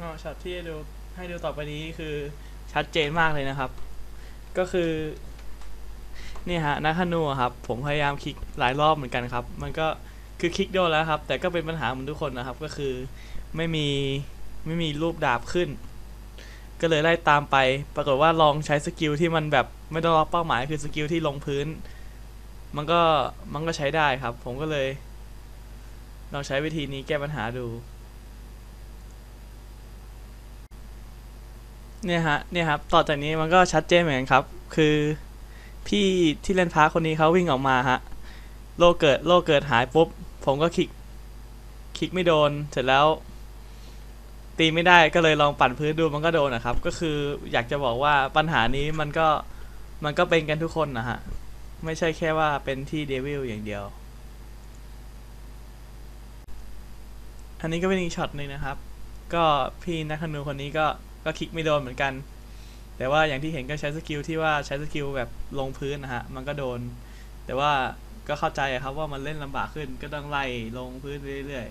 ก็ช็อตที่ให้ดูให้ดูต่อไปนี้คือชัดเจนมากเลยนะครับ ก็คือนี่ฮะนักธนูครับ ผมพยายามคลิกหลายรอบเหมือนกันครับ มันก็คือคลิกโดนแล้วครับ แต่ก็เป็นปัญหาเหมือนทุกคนนะครับ ก็คือไม่มีไม่มีรูปดาบขึ้น ก็เลยไล่ตามไป ปรากฏว่าลองใช้สกิลที่มันแบบไม่ต้องล็อกเป้าหมายคือสกิลที่ลงพื้น มันก็มันก็ใช้ได้ครับ ผมก็เลยลองใช้วิธีนี้แก้ปัญหาดู เนี่ยฮะเนี่ยครับต่อจากนี้มันก็ชัดเจนเหมือนกันครับ คือพี่ที่เล่นพาร์คคนนี้เขาวิ่งออกมาฮะโลเกิดโลเกิดหายปุ๊บ ผมก็คลิกคลิกไม่โดนเสร็จแล้ว ตีไม่ได้ก็เลยลองปั่นพื้นดูมันก็โดนนะครับ ก็คืออยากจะบอกว่าปัญหานี้มันก็มันก็เป็นกันทุกคนนะฮะ ไม่ใช่แค่ว่าเป็นที่เดวิลอย่างเดียว อันนี้ก็เป็นอีกช็อตหนึ่งนะครับ ก็พี่นักธนูคนนี้ก็ ก็คลิกไม่โดนเหมือนกัน แต่ว่าอย่างที่เห็นก็ใช้สกิลที่ว่าใช้สกิลแบบลงพื้นนะฮะ มันก็โดน แต่ว่าก็เข้าใจอะครับว่ามันเล่นลำบากขึ้นก็ต้องไล่ลงพื้นเรื่อย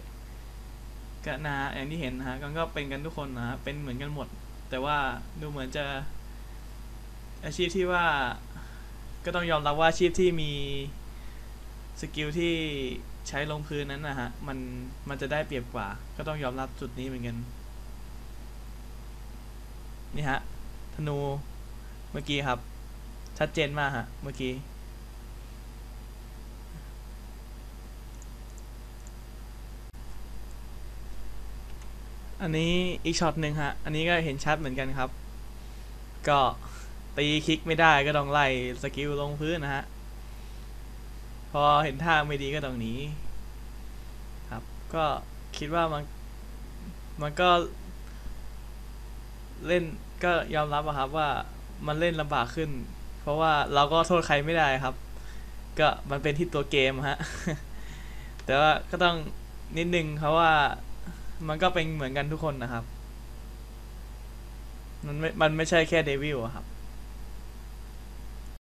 ๆก็นะฮะอย่างที่เห็นนะฮะก็ก็เป็นกันทุกคนนะฮะเป็นเหมือนกันหมด แต่ว่าดูเหมือนจะ อาชีพที่ว่าก็ต้องยอมรับว่าอาชีพที่มีสกิลที่ใช้ลงพื้นนั้นนะฮะมันมันจะได้เปรียบกว่า ก็ต้องยอมรับจุดนี้เหมือนกัน นี่ฮะ ธนู เมื่อกี้ครับ ชัดเจนมากฮะ เมื่อกี้ อันนี้อีกช็อตหนึ่งฮะ อันนี้ก็เห็นชัดเหมือนกันครับ ก็ตีคลิกไม่ได้ก็ต้องไล่สกิลลงพื้นนะฮะ พอเห็นท่าไม่ดีก็ต้องหนี ครับ ก็คิดว่ามัน มันก็ เล่นก็ยอมรับอะครับว่ามันเล่นลำบากขึ้น เพราะว่าเราก็โทษใครไม่ได้ครับ ก็มันเป็นที่ตัวเกมฮะ แต่ว่าก็ต้องนิดนึงเพราะว่ามันก็เป็นเหมือนกันทุกคนนะครับ มันไม่ มันไม่ใช่แค่เดวิลอะครับ